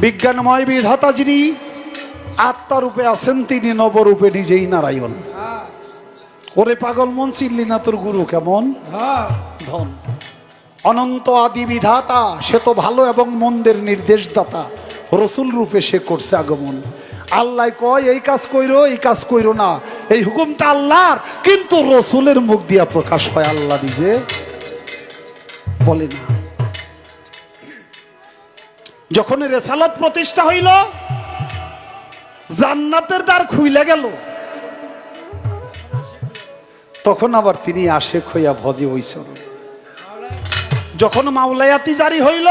বিজ্ঞানময় বিধাতা যিনি, আত্মারূপে আছেন তিনি নবরূপে নিজেই নারায়ণ। ওরে পাগল মন চিনলি না তোর গুরু কেমন? ধন। অনন্ত আদি বিধাতা, সে তো ভালো এবং মন্দের নির্দেশদাতা, রসুল রূপে সে করছে আগমন। আল্লাহ কয়, এই কাজ কইরো, এই কাজ কইরো না। এই হুকুমটা আল্লাহর, কিন্তু রসুলের মুখ দিয়া প্রকাশ হয় আল্লাহ নিজে। বলে না। যখন রেসালত প্রতিষ্ঠা হইল, জান্নাতের দ্বার খুইলে গেল। তখন আবার তিনি আশেক হইয়া ভজে ওইসর যখন মাওলায়াতি জারি হইল,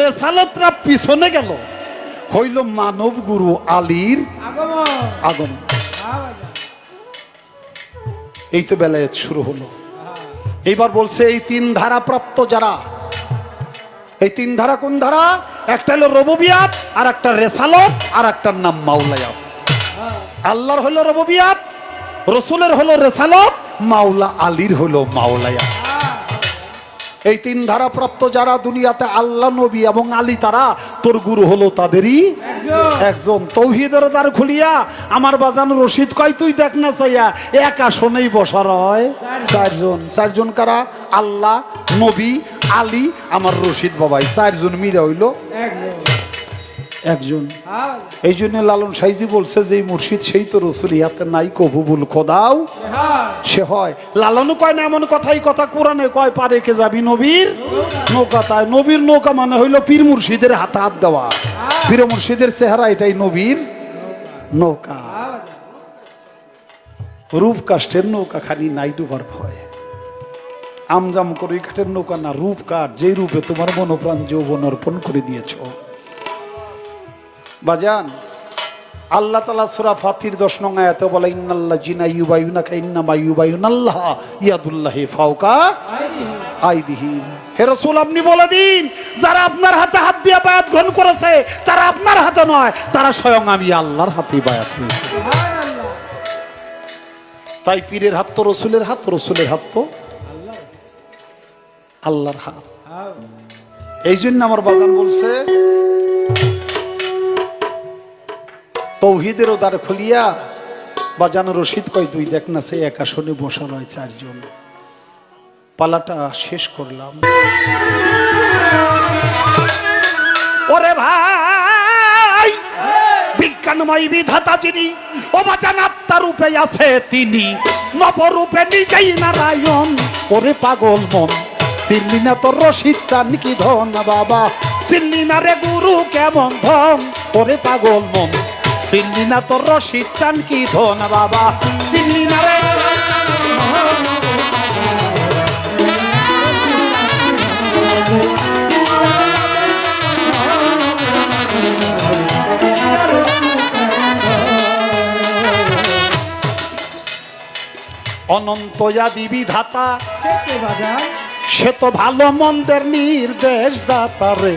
রেসালতরা পিছনে গেল। হইল মানব গুরু আলীর আগমন। এই তো বেলায়েত শুরু হলো। এইবার বলছে, এই তিন ধারা প্রাপ্ত যারা এই তিন ধারা কোন ধারা? একটা হলো রববিয়াত আর একটা রেসালত আর একটার নাম মাওলায়াত। আল্লাহর হলো রববিয়াত রসুলের হলো রেসালত মাওলা আলীর হলো মাওলায়াত। এই তিন ধারা প্রাপ্ত যারা দুনিয়াতে আল্লাহ নবী এবং আলী তারা তোর গুরু হলো তাদেরই একজন। তৌহিদের দ্বার খুলিয়া আমার বাজান রশিদ কয় তুই দেখ না চাইয়া এক আসনেই বসার হয় চারজন। চারজন কারা? আল্লাহ নবী আলী আমার রশিদ বাবাই চারজন মিলে হইল। একজন। এই জন্য লালন সাইজি বলছে যে মুর্শিদ সেই তো রসুল ইহাতে নাই কবুবুল খোদাও। সে হয়। লালনও কয় না এমন কথাই কথা কোরআনে কয় পারে কে যাবি নবীর নৌকা তাই নবীর নৌকা মানে হইল পীর মুর্শিদের হাতে হাত দেওয়া। পীর মুর্শিদের চেহারা এটাই নবীর নৌকা। রূপ কাষ্টের নৌকা খালি নাই ডুবার ভয়। আমজাম করে কাঠের নৌকা না, রূপ কাঠ যে রূপে তোমার মনোপ্রাণ যৌবন অর্পণ করে দিয়েছ। বাজান, আল্লাহ তালা সুরা ফাতির দশ নং আয়াতে বলে ইন্নাল্লাহ জিনা ইউবায়ুনা কা ইন্নামা ইউবায়ুন আল্লাহ ইয়াদুল্লাহ ফাওকা আইদিহিম। হে রাসূল, আপনি বলে দিন, যারা আপনার হাতে হাত দিয়ে বায়াত গ্রহণ করেছে, তারা আপনার হাতে নয়, তারা স্বয়ং আমি আল্লাহর হাতেই বায়াত হয়েছে। তাই পীরের হাত তো, রসুলের হাত রসুলের হাত তো আল্লাহর হাত। এই জন্য আমার বাজান বলছে তৌহিদেরও দ্বার খুলিয়া বাজানো রশিদ কয় তুই দেখ না সে এক আসনে বসা রয় চারজন। পালাটা শেষ করলাম। ওরে ভাই, বিজ্ঞানময় বিধাতা যিনি, ও বাজান আত্মার রূপে আছে তিনি, নবরূপে নিজেই নারায়ণ। ওরে পাগল মন। চিনলি না তোর রশিদ চান, কি ধন বাবা? চিনলি না রে গুরু, কেমন ধন? ওরে পাগল মন। চিনলি না তোর রশিদ চান, কি ধন বাবা? চিনলি না রে অনন্ত আদি বিধাতা। সে তো ভালো মন্দের নির্দেশ দাতারে।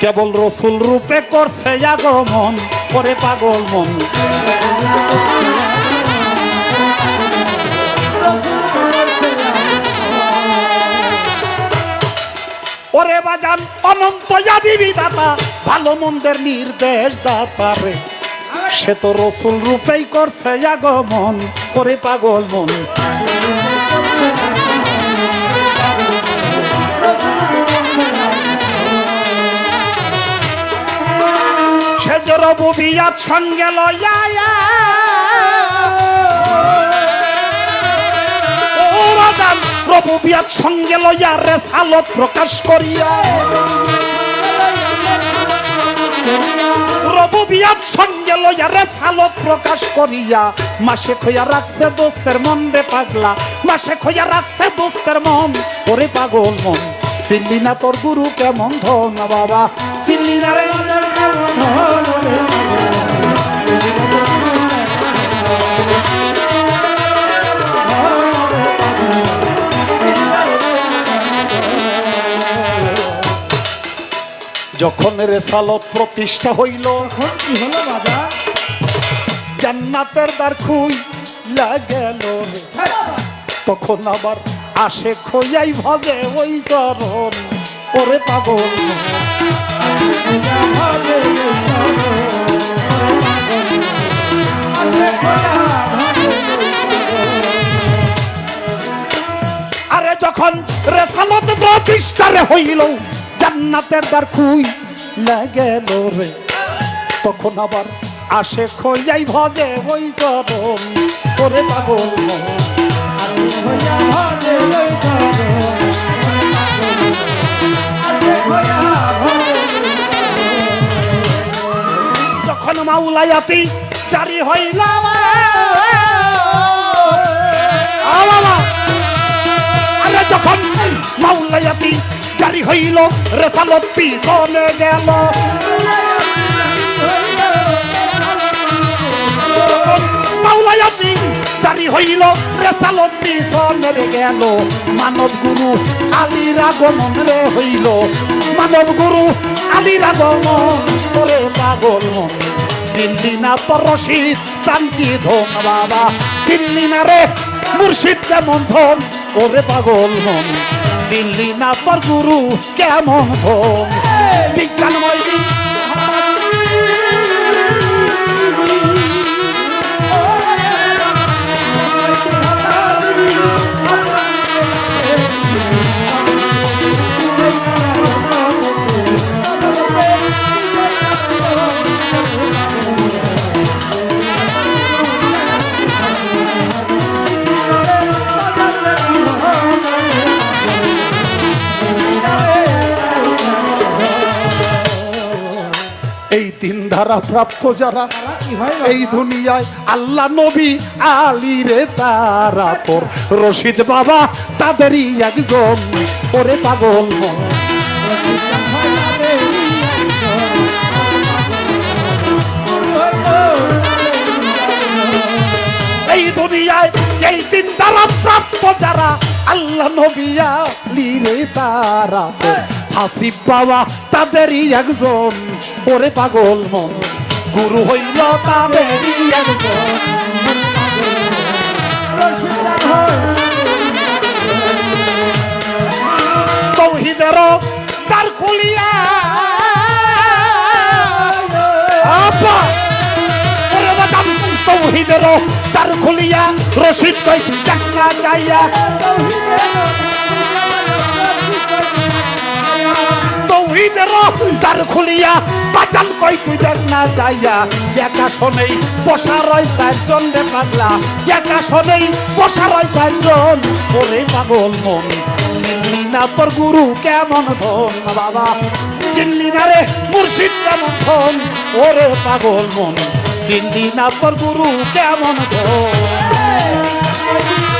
কেবল রসুল রূপে করছে আগমন করে পাগল মন। ওরে বাজান অনন্ত আদি বিধাতা ভালো মন্দের নির্দেশ দাতারে। সে তো রসুল রূপেই করছে আগমন করে পাগল মন। সেজর বুবিয়াত সঙ্গে লয়া প্রভু বিয়াত সঙ্গে লইয়া রেসালত প্রকাশ করিয়া। প্রভু বিয়াত সঙ্গে লইয়া রেসালত প্রকাশ করিয়া। মাসে খইয়া রাখছে দোস্তের মন রে পাগলা। মাসে খইয়া রাখছে দোস্তের মন। ওরে পাগল মন, চিনলি না তোর গুরু কেমন ধন বাবা? চিনলি না রে যখন রেসালত প্রতিষ্ঠা হইল জান্নাতের দ্বার খুই গেল তখন আবার আসে খইয়াই ভজে ওই চরণ। ওরে পাগল। রেসালত প্রতিষ্ঠারে হইল, জান্নাতের দ্বার খুই লাগেল রে। তখন আবার আসে খোঁজাই ভজে ওই করে পাগল। যখন মাউলায়াতি জারি হইল যখন মাওলায়াতি জারি হইল, রেসালত পিছনে গেল। মাওলায়াতি জারি হইল, রেসালত পিছনে গেল। মানব গুরু আলীর আগমন রে হইল। মানব গুরু আলীর আগমন তোরে পাগল চিনলি না পরশিদ শান্তি ধন বাবা। চিনলি না রে মুর্শিদ কেমন ধন ওরে পাগল মন। চিনলি না তোর গুরু কেমন ধন। বিজ্ঞানময় তিন ধারা প্রাপ্ত যারা, এই দুনিয়ায় আল্লাহ নবী, আলী রে তারা তোর রশিদ বাবা, তাদেরই একজন, ওরে পাগল। এই দুনিয়ায় এই তিন ধারা প্রাপ্ত যারা, আল্লাহ নবী, আলী রে তারা তোর হাসিব বাবা, তাদেরই একজন। ওরে পাগল মন। গুরু হইল তাদেরই একজন। তৌহিদের তার খুলিয়া। তার খুলিয়া। রশিদ কই টাকা চাইয়া। তার খুলিয়া বাজান কই তুই দেখ না যাইয়া। একা শোনেই বসা রয় চারজন রে পাগলা। একা শোনেই বসা রয় চারজন। ওরে মন না তোর গুরু কেমন ধন? বাবা চিনলি না রে মুর্শিদ কেমন ধন? ওরে পাগল মন চিনলি না তোর গুরু কেমন ধন?